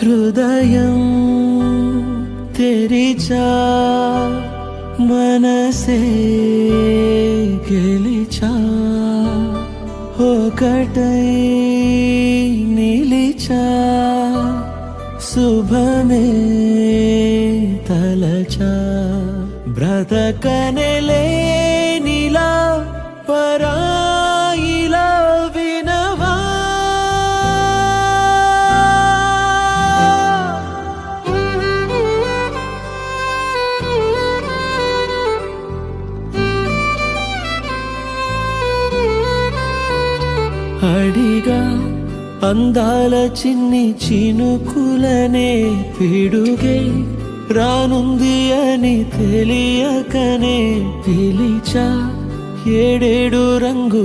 హృదయం తెరిచా మనసే గెలిచా ఒకటై నిలిచా శుభమే తలచా బ్రతకనెలే నీలా అడిగా అందాల చిన్ని చినుకులనే పిడుగే రానుంది అని తెలియకనే పిలిచా ఏడేడు రంగు